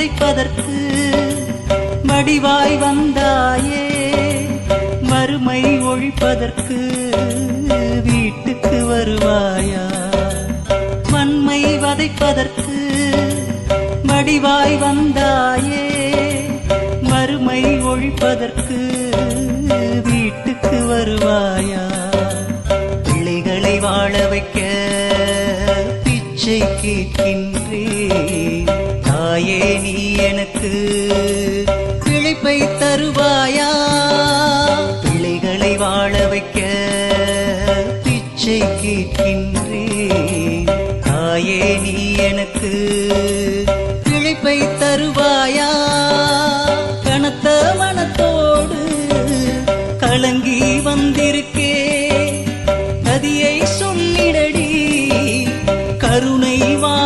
வதைப்பதற்கு வடிவாய் வந்தாயே. மறுமை ஒழிப்பதற்கு வீட்டுக்கு வருவாயா? வன்மை வதைப்பதற்கு வடிவாய் வந்தாயே. மறுமை ஒழிப்பதற்கு வீட்டுக்கு வருவாயா? பிள்ளைகளை வாழ வைக்க பிச்சை கேட்கின்றே. தாயே நீ எனக்கு. பிழைப்பை தருவாயா? பிள்ளைகளை வாழ வைக்க பிச்சை கேட்கின்றேன். தாயே நீ எனக்கு. பிழைப்பை தருவாயா? கனத்த மனத்தோடு கலங்கி வந்திருக்கே. கதியை சொல்லிடடி கருணை வா